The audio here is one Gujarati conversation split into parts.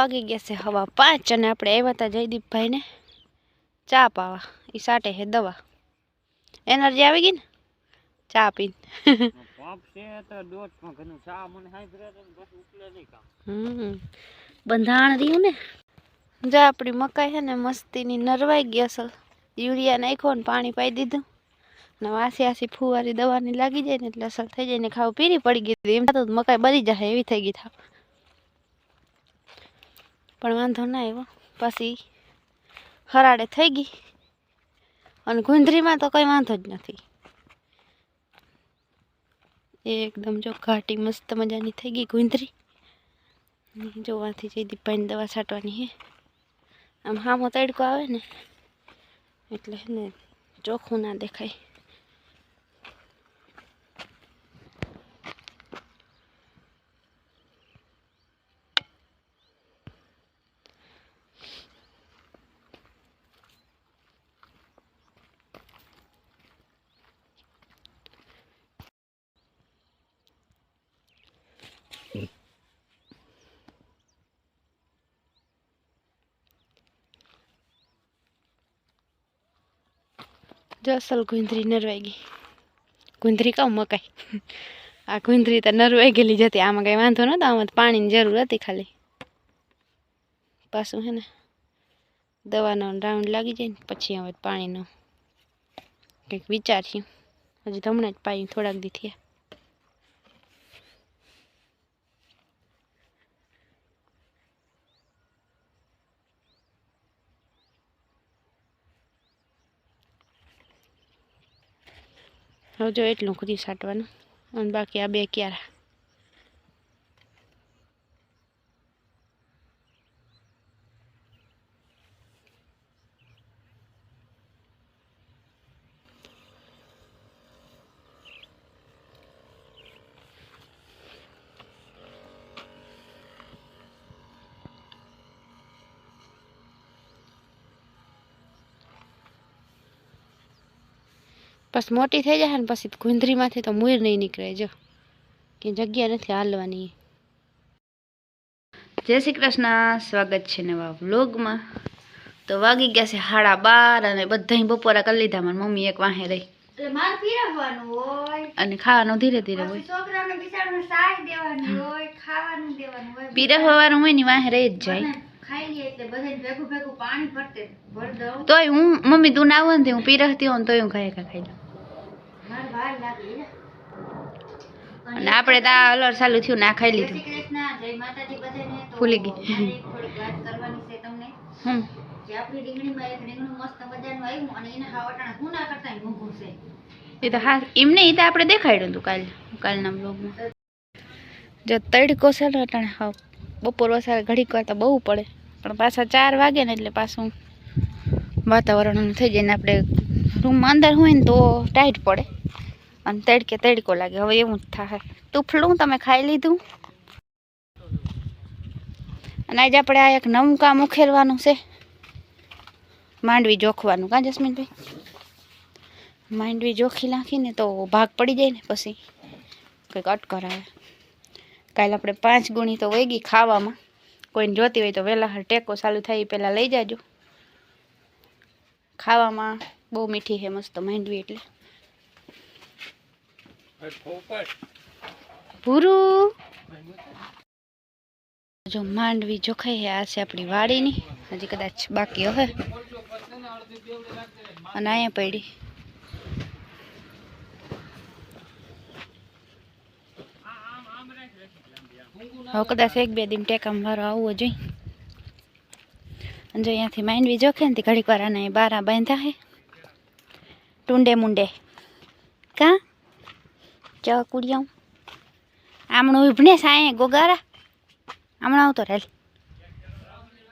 વાગી ગયા છે હવા પાંચ અને આપણે આવ્યા હતા જયદીપભાઈને. ચા પાવા. એ સાટે છે દવા. એનર્જી આવી ગઈ ને? ચા પીને. બંધાણ રહ્યું ને? જા આપણી મકાઈ છે ને મસ્તીની નરવાઈ ગઈ અસલ. યુરિયા નાખ્યો ને પાણી પાઈ દીધું. ને વાસી આસી ફુવારી દવાની લાગી જાય ને એટલે અસલ થઈ જાય ને ખાવ પીરી પડી ગઈ એમ થતું મકાઈ બરી જાય એવી થઈ ગઈ થાવ. પણ વાંધો ના આવ્યો. પછી હરાડે થઈ ગઈ. અને ગુંદરીમાં તો કંઈ વાંધો જ નથી. એકદમ જો ઘાટી મસ્ત મજાની થઈ ગઈ ગુંદરી. જોવાથી જયદીપભાઈને દવા છાંટવાની હે. આમ હામો તડકો આવે ને, એટલે ને ચોખ્ખું ના દેખાય. જો અસલ ગુંદરી નરવાઈ ગઈ. ગુંદરી કહું મકાઈ. આ ગુંદરી તો નરવાઈ ગયેલી જતી આમાં કંઈ વાંધો નહોતો. આમાં પાણીની જરૂર હતી ખાલી. પાછું હે ને દવાનો રાઉન્ડ લાગી જાય ને, પછી હવે પાણીનો કંઈક વિચાર્યું હજી હમણાં જ પાયું, થોડાક દી થયા. હવે જો એટલું ખુદી સાટવાનું. અને બાકી આ બે ક્યારા. પછી મોટી થઈ જાય ને પછી ગુંદરીમાંથી તો મૂર નહીં નીકળે જો. કે જગ્યા નથી હાલવાની. જય શ્રી કૃષ્ણ. સ્વાગત છે નવા વ્લોગમાં. તો વાગી ગયા છે સાડા બાર અને બધાય બપોરા કરી લીધા. મારી મમ્મી એક વાહે રહી. એટલે માર પીરસવાનું હોય. અને ખાવાનું ધીરે ધીરે હોય. બિચારાને હોય ખાવાનું દેવાનું હોય. પીરસવાનું હોય ને વાહે રહી જ જાય. બધાને ખાઈ લઈએ એટલે બધાને ભેગું ભેગું પાણી ભરતે ભર દઉં. તોય હું મમ્મી તું ના આવો ને હું પીરસતી હોઉં તોય હું ખાઈ ખાઈ લઉં. અને આપણે તો આ અલર ચાલુ થયું ના ખાઈ લીધું. ભૂલી ગઈ. હમ. આપણી રીંગણીમાં એક રીંગણું મસ્ત મજાનું આવ્યું અને એને હાવ હું ના કરતા મોંઘું છે. એ તો હા એમને એ તો આપણે દેખાડ્યું હતું કાલ કાલના બ્લોગમાં જો તડકો છે ને અટાણે હાવ બપોર વસારે ઘડીક વાર તો બહુ પડે. પણ પાછા ચાર વાગે ને એટલે પાછું વાતાવરણ થઈ જાય ને આપણે રૂમમાં અંદર હોય ને તો ટાઈટ પડે. અને તડકે તડકો લાગે. હવે એવું જ થાય તુફલું તમે ખાઈ લીધું? અને આજે આપણે આ એક નવું કામ ઉખેરવાનું છે. માંડવી જોખવાનું. કાં જસ્મીનભાઈ? માંડવી જોખી નાખીને તો ભાગ પડી જાય ને પછી કંઈક અટકર આવે. કાલે આપણે પાંચ ગુણી તો વહી ગઈ ખાવામાં. કોઈને જોતી હોય તો વહેલા ટેકો ચાલુ થાય એ પહેલાં લઈ જાજો. ખાવામાં બહુ મીઠી છે, મસ્ત માંડવી એટલે. ભૂરું જો માંડવી જોખાઈ છે આ છે આપણી વાડીની. હજી કદાચ બાકી હશે અને અહીંયા પડી. હવે કદાચ એક બે દિન ટેકામાં વારો આવવો જોઈએ. અને જો અહીંયાથી માંડવી જોખે ને તે ઘડીક વાર આને બારા બાંધ્યા હે. ટુંડે મુંડે. કા? ચ આવું આમણું ઉભને સાયે ગોગારા. હમણાં આવતો રે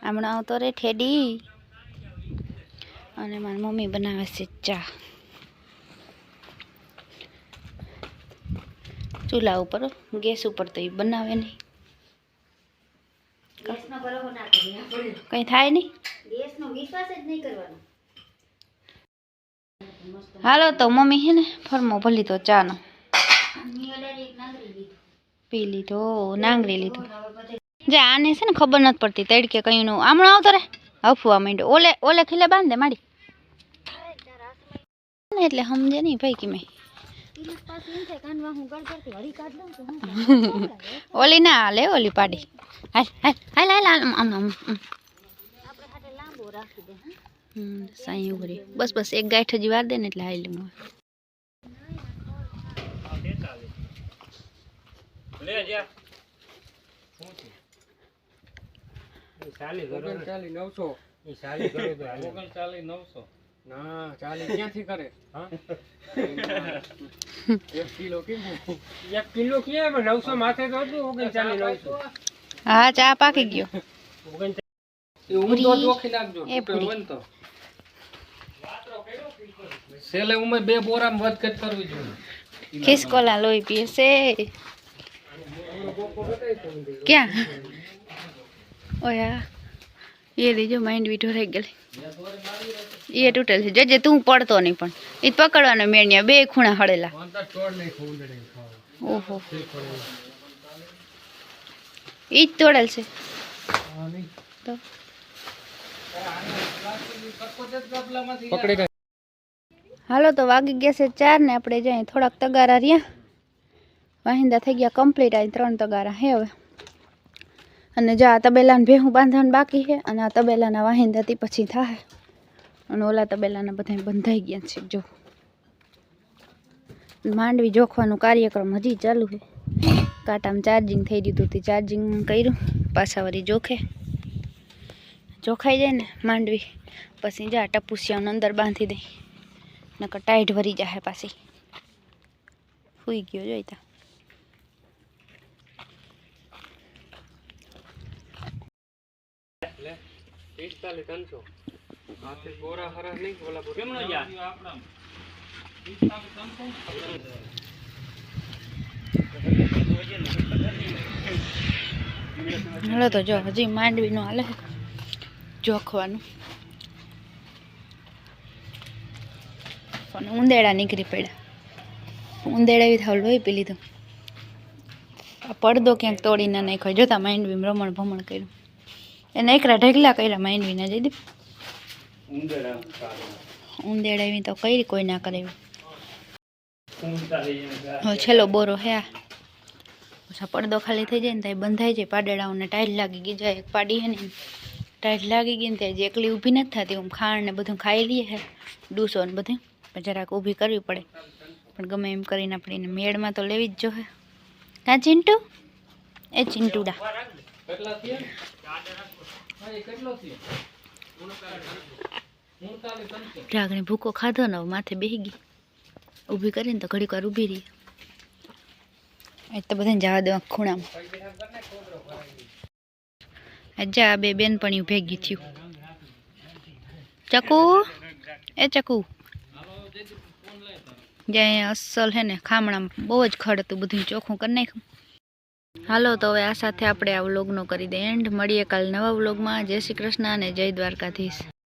હમણાં આવતો રે ઠેડી. અને મારી મમ્મી બનાવે છે ચા. ચૂલા ઉપર ગેસ ઉપર તો એ બનાવે નહીં. કંઈ થાય નહીં? હાલો તો મમ્મી હે ને ફરમો ભલી તો ચાનો નિયલારી એક નાગરી લીધું પી લીધો નાંગરી લીધો. જે આને છે ને ખબર નથી પડતી તડકે કયું નું. આમણો આવતો રે. હફવા માંડ્યો. ઓલે ઓલે ખીલે બાંધે માડી એટલે સમજે નહીં ભાઈ કે મેં ઓલી ના હાલે ઓલી પાડી. હાલ હાલ હાલ હાલ હાલ આમ આમ સાઈ ઉભરી બસ બસ એક ગાંઠ હજી વાર દે ને એટલે હાલ લે જા. એ ચાલી કરો ને. નવસો. એ ચાલી કરો તો હાલે. ઓગણચાલીસ નવસો. ના ચાલીસ ક્યાંથી કરે? હા? એક કિલો કેમ એક કિલો ક્યાં નવસો માથે તો હતું ઓગણચાલીસ નવસો. હા ચા પાકી ગયો. તો. છેલ્લે ઉમે બે બોરામાં વધઘટ કરવી જોઈએ. ખિસકોલા લોહી પીએ છે. ક્યાં ઓયા એ લીજો માઇન્ડ વીઠો રહી ગયેલી એ તૂટેલ છે જજે તું પડતો નહીં પણ એ પકડવાનો મેણિયા બે ખૂણા હળેલા વાંધા તોડ નહીં ખોંદડે ખાવા ઓહો ઈ જ તોડેલ છે તો પકડી હાલો તો વાગી ગયા છે ચાર ને આપણે જઈએ થોડાક તગારા રહ્યા. વાહિંદા થઈ ગયા કમ્પ્લીટ આ ત્રણ તગારા હે હવે. અને જો, આ તબેલાને ભેહું બાંધવાનું બાકી છે, અને આ તબેલાના વાહિંદાથી પછી થાય અને ઓલા તબેલાના બધા બંધાઈ ગયા છે, જો. માંડવી જોખવાનું કાર્યક્રમ હજી ચાલુ છે. કાંટામાં ચાર્જિંગ થઈ ગયું હતું, તે ચાર્જિંગ કર્યું, પાછા વળી જોખે. જોખાઈ જાય ને માંડવી, પછી જા, ટપુસિયાનું અંદર બાંધી દઈ નકર ટાઈટ ભરી જાય પાછી. સુઈ ગયો જોઈતા પિસ્તાલીસ ત્રણસો હાથે બોરા હરા નહીં ઓલા બોરા કેમનો યાર? હાલો તો જો હજી માંડવીનું હાલે. જોખવાનું. પણ ઉંદેડા નીકળી પડ્યા. ઉંદેડા એવી થાવ લોહી પી લીધું આ પડદો ક્યાંક તોડીને નાખ્યો. જોતા માંડવી રમણ ભમણ કર્યું. એને એકરા ઢગલા કર્યા માંડવીના ઉંદરડા ઉંદેડ એવી તો કઈ કોઈ ના કરે છેલ્લો બોરો હે ઓછા પડદો ખાલી થઈ જાય ને ત્યાં બંધાઈ જાય. પાડેડાઓને ટાઈલ લાગી ગઈ જાય એક પાડી હે ને ટાઈલ લાગી ગઈ ને ત્યાં જે એકલી ઊભી નથી થતી હું ખાણ ને બધું ખાઈ લઈએ હે, ડૂસો ને બધું. પણ જરાક ઊભી કરવી પડે. પણ ગમે એમ કરીને આપણે મેળમાં તો લેવી જ જોઈએ કાં ચિંટુ? એ ચિંટુડા. એ રાગણી ભૂકો ખાધો ને માથે બેહી ગઈ. ઊભી કરીને તો ઘડીક વાર ઊભી રહી. આજ તો બધાને જવા દેવા ખૂણામાં. આજે આ બે બેનપણી ભેગી થયું. ચકુ? એ ચકુ. જ્યાં અસલ હે ને ખામણામાં બહુ જ ખડ હતું, બધું ચોખ્ખું કરી નાખ્યું. હાલો, તો હવે આ સાથે આપણે આ વ્લોગનો કરી દઈએ. એન્ડ મળીએ કાલ નવા વ્લોગમાં. જય શ્રી કૃષ્ણ અને જય દ્વારકાધીશ.